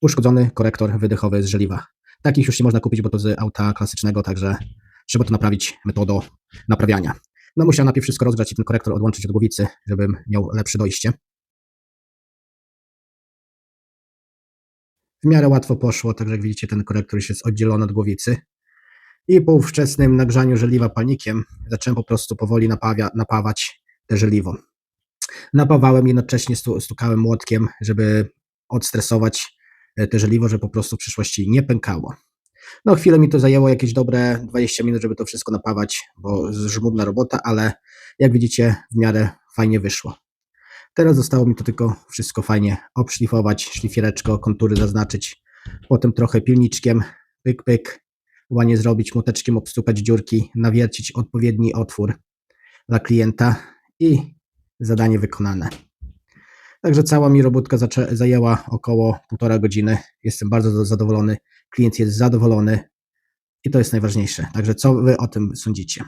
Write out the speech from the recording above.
uszkodzony korektor wydechowy z żeliwa. Takich już nie można kupić, bo to z auta klasycznego, także trzeba to naprawić metodą naprawiania. No musiałem najpierw wszystko rozgrzać i ten korektor odłączyć od głowicy, żebym miał lepsze dojście. W miarę łatwo poszło, także jak widzicie ten korektor już jest oddzielony od głowicy. I po ówczesnym nagrzaniu żeliwa palnikiem zacząłem po prostu powoli napawia, napawać te żeliwo. Napawałem, jednocześnie stu, stukałem młotkiem, żeby odstresować te żeliwo, że po prostu w przyszłości nie pękało. No chwilę mi to zajęło, jakieś dobre 20 minut, żeby to wszystko napawać, bo żmudna robota, ale jak widzicie w miarę fajnie wyszło. Teraz zostało mi to tylko wszystko fajnie obszlifować, szlifiereczko, kontury zaznaczyć, potem trochę pilniczkiem, pyk, pyk, ładnie zrobić, młoteczkiem obstukać dziurki, nawiercić odpowiedni otwór dla klienta i zadanie wykonane. Także cała mi robótka zajęła około półtora godziny. Jestem bardzo za- zadowolony. Klient jest zadowolony i to jest najważniejsze. Także co wy o tym sądzicie?